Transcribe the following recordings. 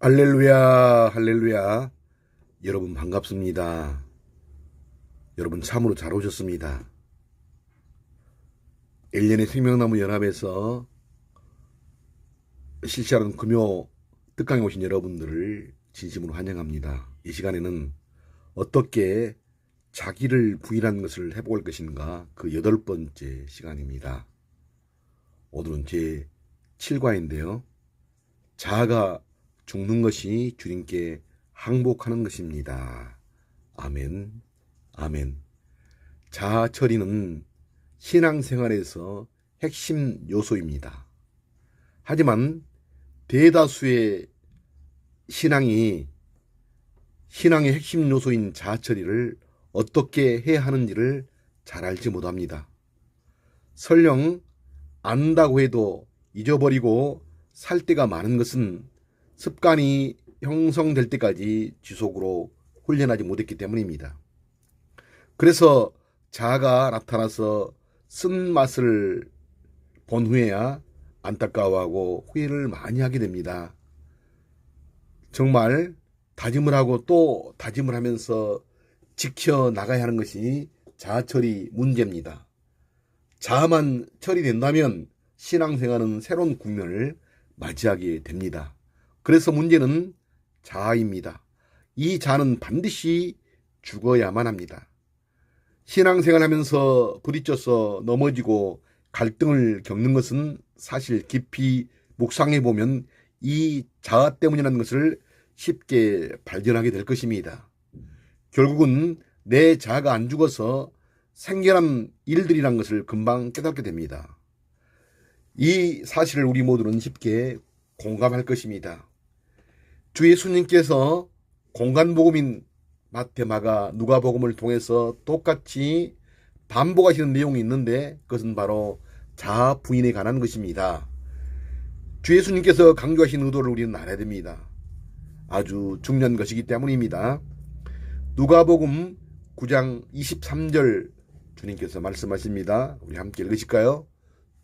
할렐루야, 할렐루야. 여러분 반갑습니다. 여러분 참으로 잘 오셨습니다. 1년의 생명나무 연합에서 실시하는 금요 뜻강에 오신 여러분들을 진심으로 환영합니다. 이 시간에는 어떻게 자기를 부인하는 것을 해볼 것인가 그 여덟 번째 시간입니다. 오늘은 제 7과인데요. 자아가 죽는 것이 주님께 항복하는 것입니다. 아멘, 아멘. 자아 처리는 신앙생활에서 핵심 요소입니다. 하지만 대다수의 신앙이 신앙의 핵심 요소인 자아 처리를 어떻게 해야 하는지를 잘 알지 못합니다. 설령 안다고 해도 잊어버리고 살 때가 많은 것은 습관이 형성될 때까지 지속으로 훈련하지 못했기 때문입니다. 그래서 자아가 나타나서 쓴맛을 본 후에야 안타까워하고 후회를 많이 하게 됩니다. 정말 다짐을 하고 또 다짐을 하면서 지켜 나가야 하는 것이 자아 처리 문제입니다. 자아만 처리된다면 신앙생활은 새로운 국면을 맞이하게 됩니다. 그래서 문제는 자아입니다. 이 자는 반드시 죽어야만 합니다. 신앙생활 하면서 부딪혀서 넘어지고 갈등을 겪는 것은 사실 깊이 묵상해 보면 이 자아 때문이라는 것을 쉽게 발견하게 될 것입니다. 결국은 내 자아가 안 죽어서 생겨난 일들이란 것을 금방 깨닫게 됩니다. 이 사실을 우리 모두는 쉽게 공감할 것입니다. 주 예수님께서 공간복음인 마테마가 누가복음을 통해서 똑같이 반복하시는 내용이 있는데 그것은 바로 자아 부인에 관한 것입니다. 주 예수님께서 강조하신 의도를 우리는 알아야 됩니다. 아주 중요한 것이기 때문입니다. 누가복음 9장 23절 주님께서 말씀하십니다. 우리 함께 읽으실까요?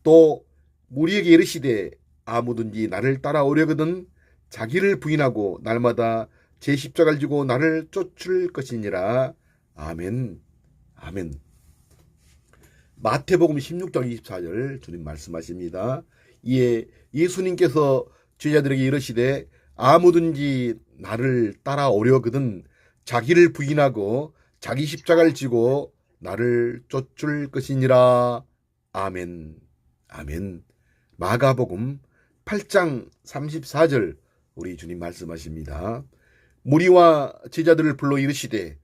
또 무리에게 이르시되 아무든지 나를 따라오려거든 자기를 부인하고 날마다 제 십자가를 지고 나를 쫓을 것이니라. 아멘. 아멘. 마태복음 16장 24절 주님 말씀하십니다. 이에 예수님께서 제자들에게 이르시되 아무든지 나를 따라오려거든 자기를 부인하고 자기 십자가를 지고 나를 쫓을 것이니라. 아멘. 아멘. 마가복음 8장 34절 우리 주님 말씀하십니다. 무리와 제자들을 불러 이르시되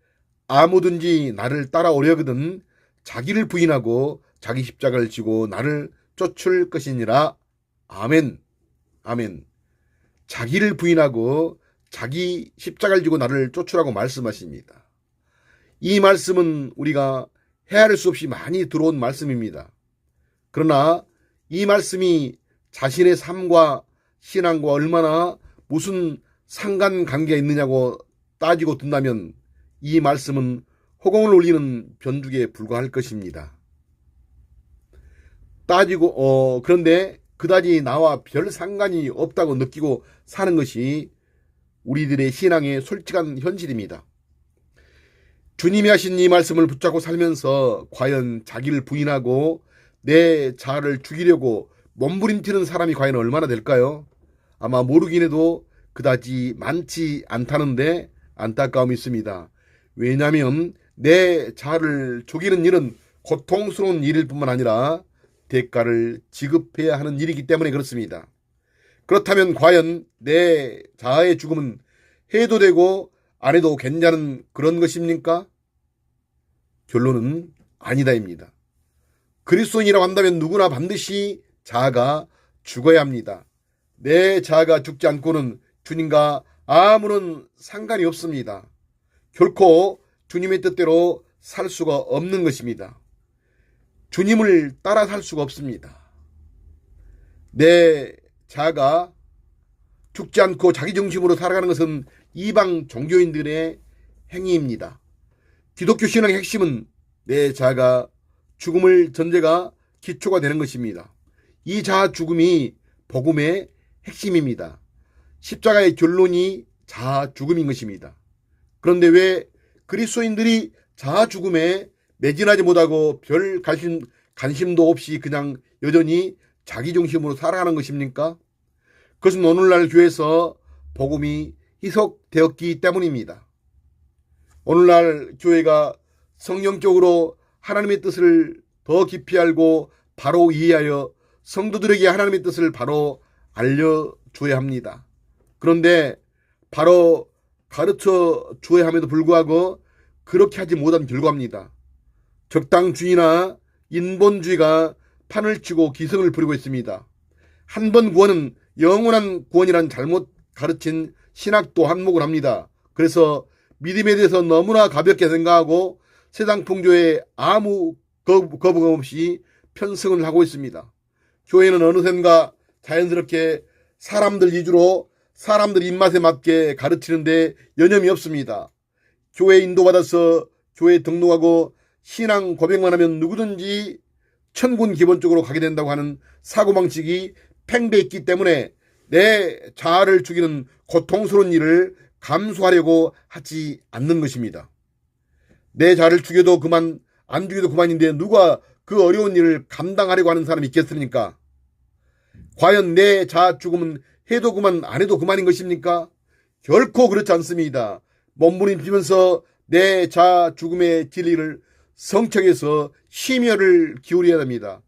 아무든지 나를 따라오려거든 자기를 부인하고 자기 십자가를 지고 나를 쫓을 것이니라. 아멘. 아멘. 자기를 부인하고 자기 십자가를 지고 나를 쫓으라고 말씀하십니다. 이 말씀은 우리가 헤아릴 수 없이 많이 들어온 말씀입니다. 그러나 이 말씀이 자신의 삶과 신앙과 얼마나 무슨 상관관계가 있느냐고 따지고 든다면 이 말씀은 호공을 올리는 변죽에 불과할 것입니다. 따지고 어 그런데 그다지 나와 별 상관이 없다고 느끼고 사는 것이 우리들의 신앙의 솔직한 현실입니다. 주님이 하신 이 말씀을 붙잡고 살면서 과연 자기를 부인하고 내 자아를 죽이려고 몸부림치는 사람이 과연 얼마나 될까요? 아마 모르긴 해도 그다지 많지 않다는데 안타까움이 있습니다. 왜냐하면 내 자아를 죽이는 일은 고통스러운 일일 뿐만 아니라 대가를 지급해야 하는 일이기 때문에 그렇습니다. 그렇다면 과연 내 자아의 죽음은 해도 되고 안 해도 괜찮은 그런 것입니까? 결론은 아니다입니다. 그리스도인이라고 한다면 누구나 반드시 자아가 죽어야 합니다. 내 자아가 죽지 않고는 주님과 아무런 상관이 없습니다. 결코 주님의 뜻대로 살 수가 없는 것입니다. 주님을 따라 살 수가 없습니다. 내 자아가 죽지 않고 자기 중심으로 살아가는 것은 이방 종교인들의 행위입니다. 기독교 신앙의 핵심은 내 자아가 죽음을 전제가 기초가 되는 것입니다. 이 자아 죽음이 복음의 핵심입니다. 십자가의 결론이 자아 죽음인 것입니다. 그런데 왜 그리스도인들이 자아 죽음에 매진하지 못하고 별 관심, 관심도 없이 그냥 여전히 자기 중심으로 살아가는 것입니까? 그것은 오늘날 교회에서 복음이 희석되었기 때문입니다. 오늘날 교회가 성령적으로 하나님의 뜻을 더 깊이 알고 바로 이해하여 성도들에게 하나님의 뜻을 바로 알려줘야 합니다. 그런데 바로 가르쳐 줘야 함에도 불구하고 그렇게 하지 못한 결과입니다. 적당주의나 인본주의가 판을 치고 기성을 부리고 있습니다. 한 번 구원은 영원한 구원이란 잘못 가르친 신학도 한몫을 합니다. 그래서 믿음에 대해서 너무나 가볍게 생각하고 세상 풍조에 아무 거부감 없이 편승을 하고 있습니다. 교회는 어느샌가 자연스럽게 사람들 위주로 사람들 입맛에 맞게 가르치는데 여념이 없습니다. 교회 인도받아서 교회 등록하고 신앙 고백만 하면 누구든지 천군 기본적으로 가게 된다고 하는 사고방식이 팽배했기 때문에 내 자아를 죽이는 고통스러운 일을 감수하려고 하지 않는 것입니다. 내 자아를 죽여도 그만, 안 죽여도 그만인데 누가 그 어려운 일을 감당하려고 하는 사람이 있겠습니까? 과연 내 자아 죽음은 해도 그만, 안 해도 그만인 것입니까? 결코 그렇지 않습니다. 몸부림피면서 내 자아 죽음의 진리를 성청해서 심혈을 기울여야 합니다.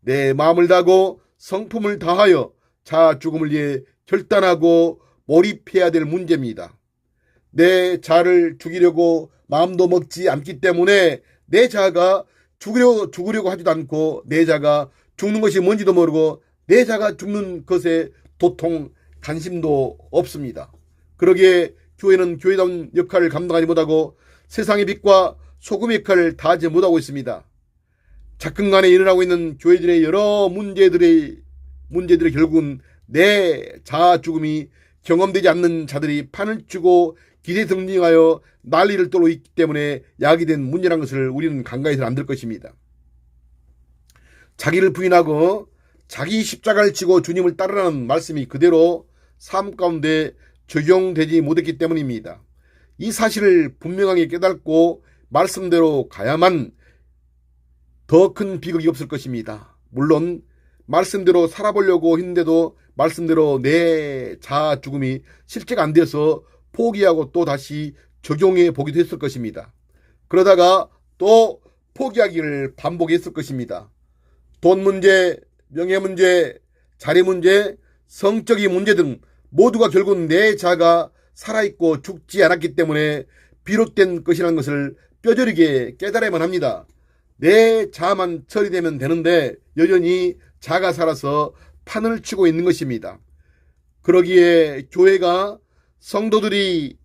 내 마음을 다하고 성품을 다하여 자아 죽음을 위해 결단하고 몰입해야 될 문제입니다. 내 자아를 죽이려고 마음도 먹지 않기 때문에 내 자아가 죽으려고, 죽으려고 하지도 않고 내 자가 죽는 것이 뭔지도 모르고 내 자가 죽는 것에 도통 관심도 없습니다. 그러기에 교회는 교회다운 역할을 감당하지 못하고 세상의 빛과 소금의 역할을 다하지 못하고 있습니다. 작근간에 일어나고 있는 교회들의 여러 문제들의 문제들이 결국은 내 자아 죽음이 경험되지 않는 자들이 판을 치고 기대 등등하여 난리를 떨고 있기 때문에 야기된 문제란 것을 우리는 간과해서는 안 될 것입니다. 자기를 부인하고 자기 십자가를 지고 주님을 따르라는 말씀이 그대로 삶 가운데 적용되지 못했기 때문입니다. 이 사실을 분명하게 깨닫고 말씀대로 가야만 더 큰 비극이 없을 것입니다. 물론 말씀대로 살아보려고 했는데도 말씀대로 내 자아 죽음이 실제가 안 돼서 포기하고 또 다시 적용해 보기도 했을 것입니다. 그러다가 또 포기하기를 반복했을 것입니다. 돈 문제, 명예 문제, 자리 문제, 성적인 문제 등 모두가 결국 내 자가 살아있고 죽지 않았기 때문에 비롯된 것이라는 것을 뼈저리게 깨달아야만 합니다. 내 자만 처리되면 되는데 여전히 자가 살아서 판을 치고 있는 것입니다. 그러기에 교회가 성도들이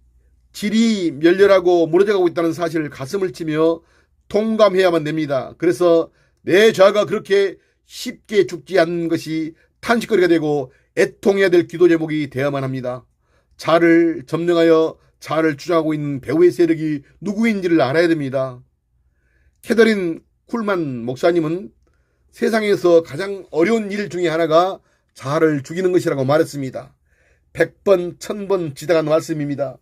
질이 멸렬하고 무너져가고 있다는 사실을 가슴을 치며 통감해야만 됩니다. 그래서 내 자가 그렇게 쉽게 죽지 않는 것이 탄식거리가 되고 애통해야 될 기도 제목이 되어야만 합니다. 자를 점령하여 자를 주장하고 있는 배우의 세력이 누구인지를 알아야 됩니다. 캐더린 쿨만 목사님은 세상에서 가장 어려운 일 중에 하나가 자아를 죽이는 것이라고 말했습니다. 백번, 천번 지당한 말씀입니다.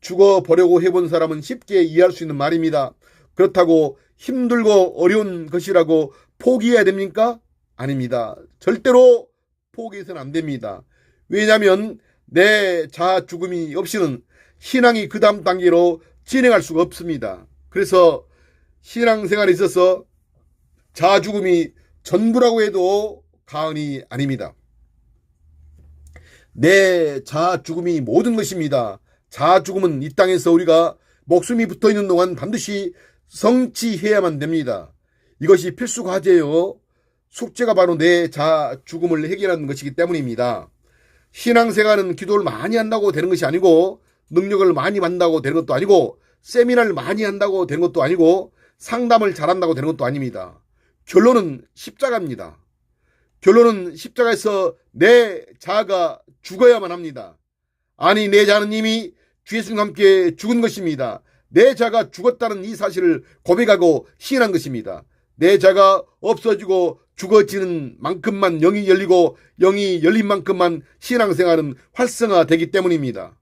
죽어보려고 해본 사람은 쉽게 이해할 수 있는 말입니다. 그렇다고 힘들고 어려운 것이라고 포기해야 됩니까? 아닙니다. 절대로 포기해서는 안 됩니다. 왜냐하면 내 자아 죽음이 없이는 신앙이 그 다음 단계로 진행할 수가 없습니다. 그래서 신앙생활에 있어서 자아 죽음이 전부라고 해도 가언이 아닙니다. 내 자아 죽음이 모든 것입니다. 자아 죽음은 이 땅에서 우리가 목숨이 붙어 있는 동안 반드시 성취해야만 됩니다. 이것이 필수 과제요. 숙제가 바로 내 자아 죽음을 해결하는 것이기 때문입니다. 신앙생활은 기도를 많이 한다고 되는 것이 아니고 능력을 많이 만다고 되는 것도 아니고 세미나를 많이 한다고 되는 것도 아니고 상담을 잘한다고 되는 것도 아닙니다. 결론은 십자가입니다. 결론은 십자가에서 내 자아가 죽어야만 합니다. 아니 내 자는 이미 주 예수님과 함께 죽은 것입니다. 내 자가 죽었다는 이 사실을 고백하고 시인한 것입니다. 내 자가 없어지고 죽어지는 만큼만 영이 열리고 영이 열린 만큼만 신앙생활은 활성화되기 때문입니다.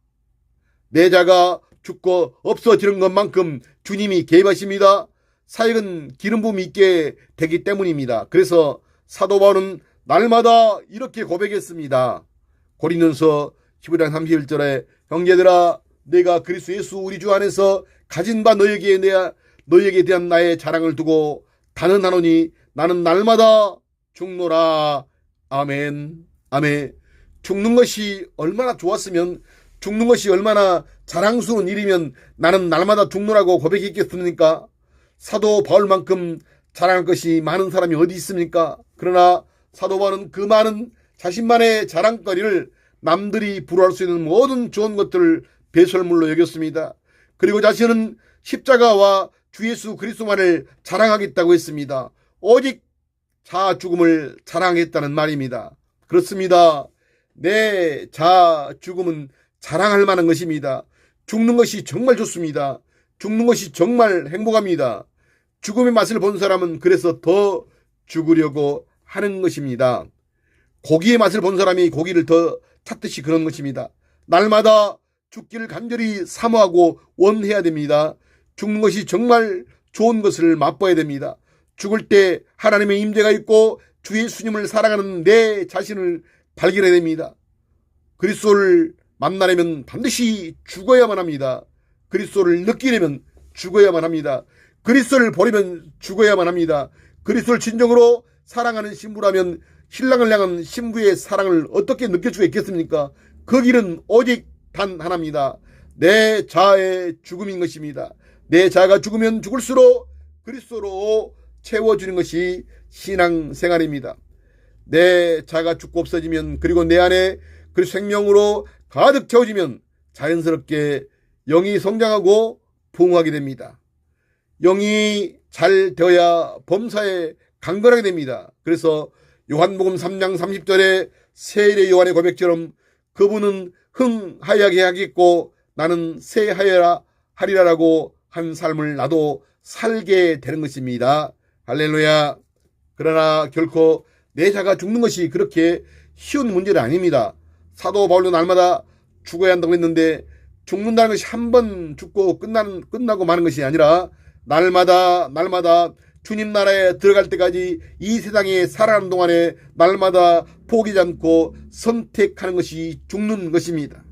내 자가 죽고 없어지는 것만큼 주님이 개입하십니다. 사역은 기름 부음이 있게 되기 때문입니다. 그래서 사도 바울은 날마다 이렇게 고백했습니다. 고린도서 15장 31절에 형제들아 내가 그리스도 예수 우리 주 안에서 가진 바 너에게 내 너에게 대한 나의 자랑을 두고 단언하노니 나는 날마다 죽노라 아멘 아멘 죽는 것이 얼마나 좋았으면 죽는 것이 얼마나 자랑스러운 일이면 나는 날마다 죽노라고 고백했겠습니까? 사도 바울만큼 자랑할 것이 많은 사람이 어디 있습니까? 그러나 사도 바울은 그 많은 자신만의 자랑거리를 남들이 부러워할 수 있는 모든 좋은 것들을 배설물로 여겼습니다. 그리고 자신은 십자가와 주 예수 그리스도만을 자랑하겠다고 했습니다. 오직 자아 죽음을 자랑했다는 말입니다. 그렇습니다. 내 자아 죽음은 자랑할 만한 것입니다. 죽는 것이 정말 좋습니다. 죽는 것이 정말 행복합니다. 죽음의 맛을 본 사람은 그래서 더 죽으려고 하는 것입니다. 고기의 맛을 본 사람이 고기를 더 찾듯이 그런 것입니다. 날마다 죽기를 간절히 사모하고 원해야 됩니다. 죽는 것이 정말 좋은 것을 맛봐야 됩니다. 죽을 때 하나님의 임재가 있고 주 예수님을 살아가는 내 자신을 발견해야 됩니다. 그리스도를 만나려면 반드시 죽어야만 합니다. 그리스도를 느끼려면 죽어야만 합니다. 그리스도를 버리면 죽어야만 합니다. 그리스도를 진정으로 사랑하는 신부라면 신랑을 향한 신부의 사랑을 어떻게 느낄 수가 있겠습니까? 그 길은 오직 단 하나입니다. 내 자아의 죽음인 것입니다. 내 자아가 죽으면 죽을수록 그리스도로 채워주는 것이 신앙생활입니다. 내 자아가 죽고 없어지면 그리고 내 안에 그 생명으로 가득 채워지면 자연스럽게 영이 성장하고 부흥하게 됩니다. 영이 잘 되어야 범사에 강건하게 됩니다. 그래서 요한복음 3장 30절에 세일의 요한의 고백처럼 그분은 흥하여게 하겠고 나는 새하여라 하리라라고 한 삶을 나도 살게 되는 것입니다. 할렐루야. 그러나 결코 내 자가 죽는 것이 그렇게 쉬운 문제는 아닙니다. 사도 바울도 날마다 죽어야 한다고 했는데 죽는다는 것이 한 번 죽고 끝나는, 끝나고 마는 것이 아니라 날마다 날마다 주님 나라에 들어갈 때까지 이 세상에 살아가는 동안에 날마다 포기지 않고 선택하는 것이 죽는 것입니다.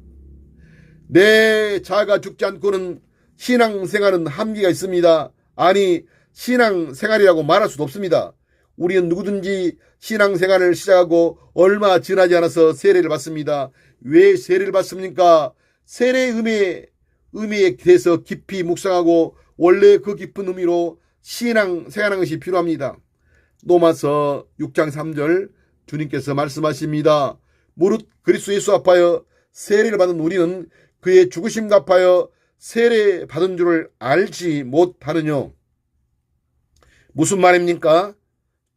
내 자아가 죽지 않고는 신앙생활은 한계가 있습니다. 아니 신앙생활이라고 말할 수도 없습니다. 우리는 누구든지 신앙생활을 시작하고 얼마 지나지 않아서 세례를 받습니다. 왜 세례를 받습니까? 세례의 의미, 의미에 대해서 깊이 묵상하고 원래 그 깊은 의미로 신앙 생활하는 것이 필요합니다. 노마서 6장 3절 주님께서 말씀하십니다. 무릇 그리스도 예수 앞하여 세례를 받은 우리는 그의 죽으심 갚하여 세례 받은 줄을 알지 못하느뇨. 무슨 말입니까?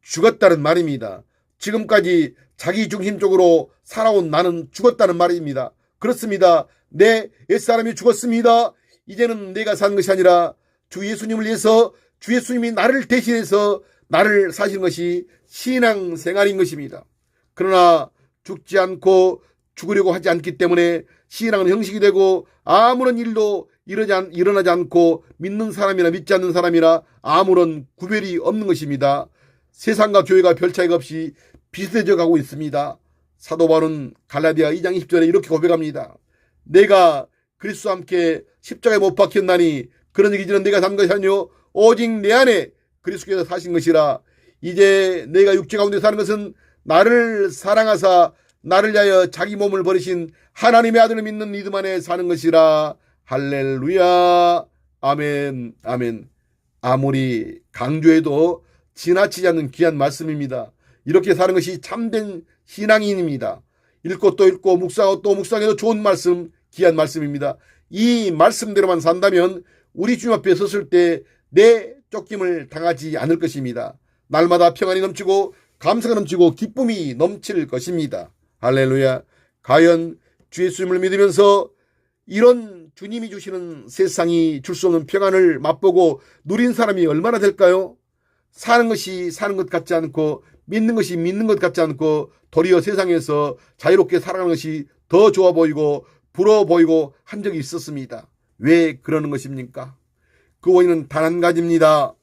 죽었다는 말입니다. 지금까지 자기 중심적으로 살아온 나는 죽었다는 말입니다. 그렇습니다. 내 옛사람이 죽었습니다. 이제는 내가 사는 것이 아니라 주 예수님을 위해서 주 예수님이 나를 대신해서 나를 사시는 것이 신앙 생활인 것입니다. 그러나 죽지 않고 죽으려고 하지 않기 때문에 신앙은 형식이 되고 아무런 일도 일어나지 않고 믿는 사람이나 믿지 않는 사람이나 아무런 구별이 없는 것입니다. 세상과 교회가 별 차이가 없이 비슷해져 가고 있습니다. 사도 바울은 갈라디아 2장 20절에 이렇게 고백합니다. 내가 그리스도와 함께 십자가에 못 박혔나니 그런 얘기지는 내가 산 것이 아니요 오직 내 안에 그리스도께서 사신 것이라 이제 내가 육체 가운데 사는 것은 나를 사랑하사 나를 위하여 자기 몸을 버리신 하나님의 아들을 믿는 믿음 안에 사는 것이라 할렐루야 아멘 아멘 아무리 강조해도 지나치지 않는 귀한 말씀입니다. 이렇게 사는 것이 참된 신앙인입니다. 읽고 또 읽고 묵상하고 또 묵상해도 좋은 말씀, 귀한 말씀입니다. 이 말씀대로만 산다면 우리 주님 앞에 섰을 때 내 쫓김을 당하지 않을 것입니다. 날마다 평안이 넘치고 감사가 넘치고 기쁨이 넘칠 것입니다. 할렐루야. 과연 주 예수님을 믿으면서 이런 주님이 주시는 세상이 줄 수 없는 평안을 맛보고 누린 사람이 얼마나 될까요? 사는 것이 사는 것 같지 않고 믿는 것이 믿는 것 같지 않고 도리어 세상에서 자유롭게 살아가는 것이 더 좋아 보이고 부러워 보이고 한 적이 있었습니다. 왜 그러는 것입니까? 그 원인은 단 한 가지입니다.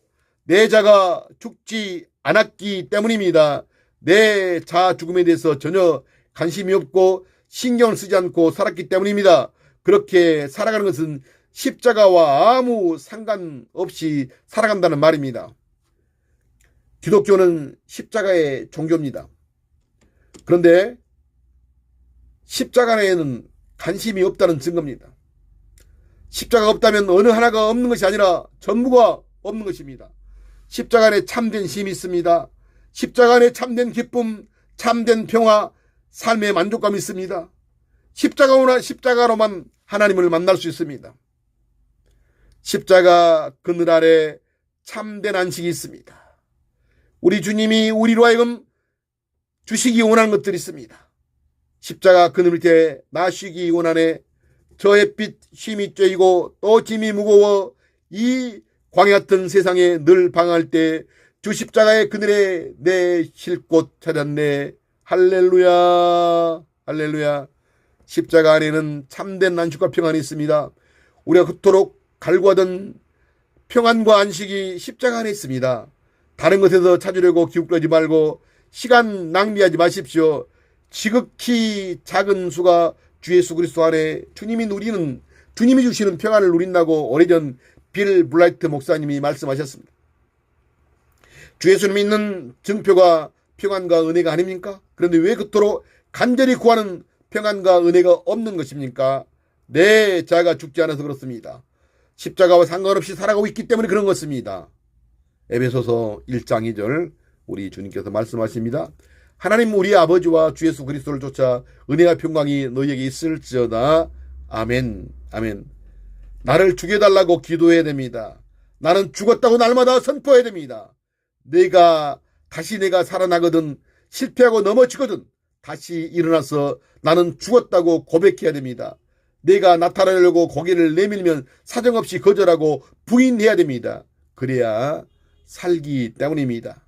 내 자가 죽지 않았기 때문입니다. 내 자 죽음에 대해서 전혀 관심이 없고 신경을 쓰지 않고 살았기 때문입니다. 그렇게 살아가는 것은 십자가와 아무 상관없이 살아간다는 말입니다. 기독교는 십자가의 종교입니다. 그런데 십자가에는 관심이 없다는 증거입니다. 십자가가 없다면 어느 하나가 없는 것이 아니라 전부가 없는 것입니다. 십자가 안에 참된 힘이 있습니다. 십자가 안에 참된 기쁨, 참된 평화, 삶의 만족감이 있습니다. 십자가로나 십자가로만 하나님을 만날 수 있습니다. 십자가 그늘 아래 참된 안식이 있습니다. 우리 주님이 우리로 하여금 주시기 원하는 것들이 있습니다. 십자가 그늘 밑에 나 쉬기 원하네 저 햇빛 힘이 쬐이고 또 짐이 무거워 이 광야 같은 세상에 늘 방황할 때 주 십자가의 그늘에 내 쉴곳 찾았네 할렐루야 할렐루야 십자가 안에는 참된 안식과 평안이 있습니다. 우리가 그토록 갈구하던 평안과 안식이 십자가 안에 있습니다. 다른 것에서 찾으려고 기웃거리지 말고 시간 낭비하지 마십시오. 지극히 작은 수가 주 예수 그리스도 안에 주님이 누리는 주님이 주시는 평안을 누린다고 오래전 빌 블라이트 목사님이 말씀하셨습니다. 주 예수를 믿는 증표가 평안과 은혜가 아닙니까? 그런데 왜 그토록 간절히 구하는 평안과 은혜가 없는 것입니까? 내 자가 죽지 않아서 그렇습니다. 십자가와 상관없이 살아가고 있기 때문에 그런 것입니다. 에베소서 1장 2절 우리 주님께서 말씀하십니다. 하나님 우리 아버지와 주 예수 그리스도를 쫓아 은혜와 평강이 너희에게 있을지어다. 아멘. 아멘. 나를 죽여달라고 기도해야 됩니다. 나는 죽었다고 날마다 선포해야 됩니다. 내가 다시 내가 살아나거든 실패하고 넘어지거든 다시 일어나서 나는 죽었다고 고백해야 됩니다. 내가 나타나려고 고개를 내밀면 사정없이 거절하고 부인해야 됩니다. 그래야 살기 때문입니다.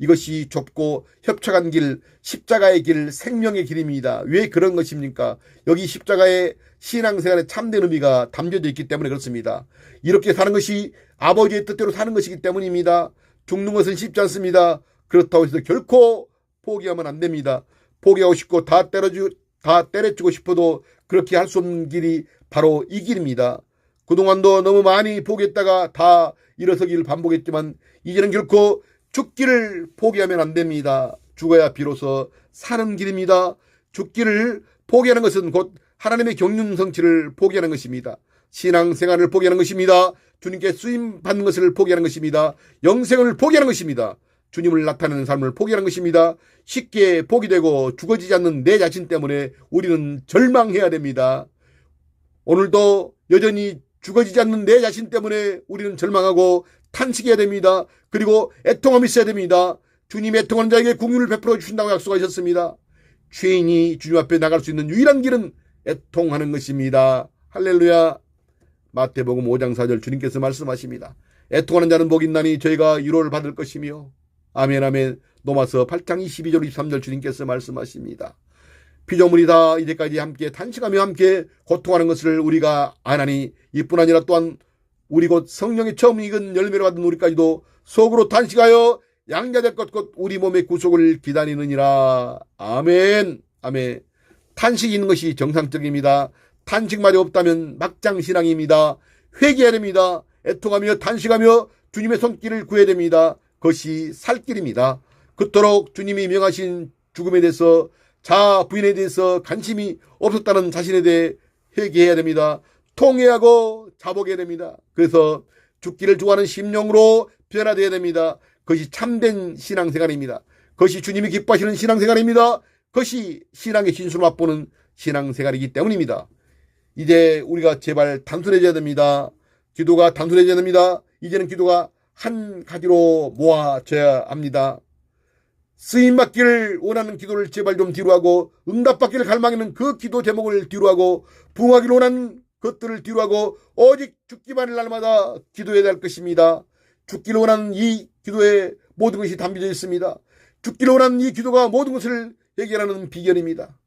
이것이 좁고 협착한 길, 십자가의 길, 생명의 길입니다. 왜 그런 것입니까? 여기 십자가의 신앙생활의 참된 의미가 담겨져 있기 때문에 그렇습니다. 이렇게 사는 것이 아버지의 뜻대로 사는 것이기 때문입니다. 죽는 것은 쉽지 않습니다. 그렇다고 해서 결코 포기하면 안 됩니다. 포기하고 싶고 다 때려주, 다 때려치고 싶어도 그렇게 할 수 없는 길이 바로 이 길입니다. 그동안도 너무 많이 포기했다가 다 일어서기를 반복했지만 이제는 결코 죽기를 포기하면 안 됩니다. 죽어야 비로소 사는 길입니다. 죽기를 포기하는 것은 곧 하나님의 경륜 성취를 포기하는 것입니다. 신앙생활을 포기하는 것입니다. 주님께 쓰임 받는 것을 포기하는 것입니다. 영생을 포기하는 것입니다. 주님을 나타내는 삶을 포기하는 것입니다. 쉽게 포기되고 죽어지지 않는 내 자신 때문에 우리는 절망해야 됩니다. 오늘도 여전히 죽어지지 않는 내 자신 때문에 우리는 절망하고 탄식해야 됩니다. 그리고 애통함이 있어야 됩니다. 주님 애통하는 자에게 궁유를 베풀어 주신다고 약속하셨습니다. 죄인이 주님 앞에 나갈 수 있는 유일한 길은 애통하는 것입니다. 할렐루야. 마태복음 5장 4절 주님께서 말씀하십니다. 애통하는 자는 복 있나니 저희가 위로를 받을 것이며 아멘 아멘 노마서 8장 22절 23절 주님께서 말씀하십니다. 피조물이 다 이제까지 함께 탄식하며 함께 고통하는 것을 우리가 아나니 이뿐 아니라 또한 우리 곧 성령의 처음 익은 열매를 받은 우리까지도 속으로 탄식하여 양자될 것 곧 우리 몸의 구속을 기다리느니라. 아멘. 아멘. 탄식이 있는 것이 정상적입니다. 탄식말이 없다면 막장 신앙입니다. 회개해야 됩니다. 애통하며 탄식하며 주님의 손길을 구해야 됩니다. 그것이 살 길입니다. 그토록 주님이 명하신 죽음에 대해서 자아 부인에 대해서 관심이 없었다는 자신에 대해 회개해야 됩니다. 통회하고 자복해야 됩니다. 그래서 죽기를 좋아하는 심령으로 변화되어야 됩니다. 그것이 참된 신앙생활입니다. 그것이 주님이 기뻐하시는 신앙생활입니다. 그것이 신앙의 진수를 맛보는 신앙생활이기 때문입니다. 이제 우리가 제발 단순해져야 됩니다. 기도가 단순해져야 됩니다. 이제는 기도가 한 가지로 모아져야 합니다. 쓰임받기를 원하는 기도를 제발 좀 뒤로하고 응답받기를 갈망하는 그 기도 제목을 뒤로하고 부흥하기를 원하는 것들을 뒤로하고 오직 죽기만을 날마다 기도해야 할 것입니다. 죽기를 원하는 이 기도에 모든 것이 담겨져 있습니다. 죽기를 원하는 이 기도가 모든 것을 해결하는 비결입니다.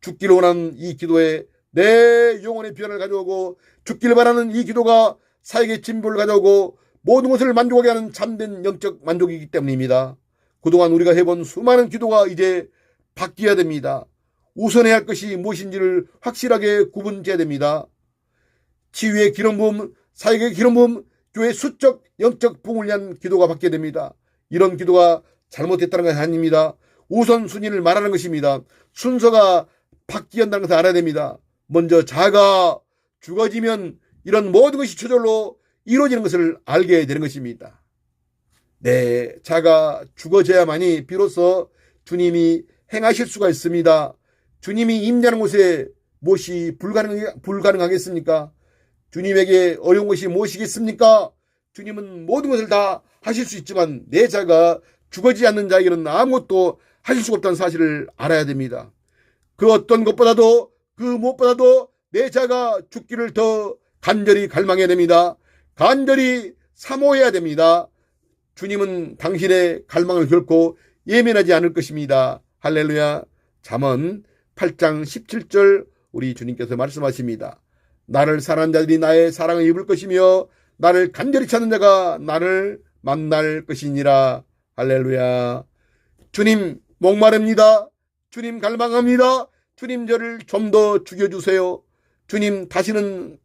죽기를 원하는 이 기도에 내 영혼의 변을 가져오고 죽기를 바라는 이 기도가 사역의 진보를 가져오고 모든 것을 만족하게 하는 참된 영적 만족이기 때문입니다. 그동안 우리가 해본 수많은 기도가 이제 바뀌어야 됩니다. 우선해야 할 것이 무엇인지를 확실하게 구분해야 됩니다. 치유의 기름 부음, 사역의 기름 부음, 교회 수적 영적 부흥을 위한 기도가 바뀌어야 됩니다. 이런 기도가 잘못됐다는 것이 아닙니다. 우선순위를 말하는 것입니다. 순서가 바뀌었다는 것을 알아야 됩니다. 먼저 자가 죽어지면 이런 모든 것이 저절로 이루어지는 것을 알게 되는 것입니다. 네, 자가 죽어져야만이 비로소 주님이 행하실 수가 있습니다. 주님이 임재하는 곳에 무엇이 불가능, 불가능하겠습니까? 주님에게 어려운 것이 무엇이겠습니까? 주님은 모든 것을 다 하실 수 있지만 내 자가 죽어지지 않는 자에게는 아무것도 하실 수가 없다는 사실을 알아야 됩니다. 그 어떤 것보다도 그 무엇보다도 내 자가 죽기를 더 간절히 갈망해야 됩니다. 간절히 사모해야 됩니다. 주님은 당신의 갈망을 결코 예면하지 않을 것입니다. 할렐루야. 잠언 8장 17절 우리 주님께서 말씀하십니다. 나를 사랑하는 자들이 나의 사랑을 입을 것이며 나를 간절히 찾는 자가 나를 만날 것이니라. 할렐루야. 주님 목마릅니다. 주님 갈망합니다. 주님 저를 좀 더 죽여주세요. 주님 다시는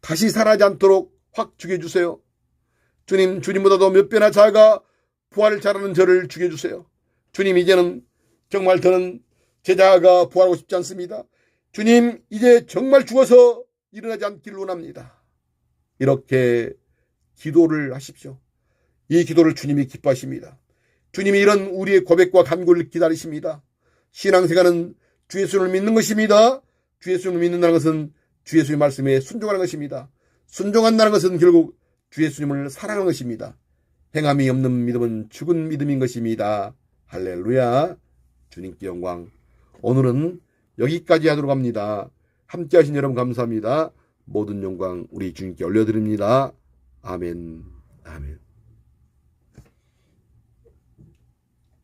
다시 살아지 않도록 확 죽여주세요. 주님 주님보다도 몇 배나 작아 부활을 잘하는 저를 죽여주세요. 주님 이제는 정말 저는 제자가 부활하고 싶지 않습니다. 주님 이제 정말 죽어서 일어나지 않기를 원합니다. 이렇게 기도를 하십시오. 이 기도를 주님이 기뻐하십니다. 주님이 이런 우리의 고백과 간구를 기다리십니다. 신앙생활은 주 예수를 믿는 것입니다. 주 예수를 믿는다는 것은 주 예수의 말씀에 순종하는 것입니다. 순종한다는 것은 결국 주 예수님을 사랑하는 것입니다. 행함이 없는 믿음은 죽은 믿음인 것입니다. 할렐루야. 주님께 영광. 오늘은 여기까지 하도록 합니다. 함께 하신 여러분 감사합니다. 모든 영광 우리 주님께 올려드립니다. 아멘. 아멘.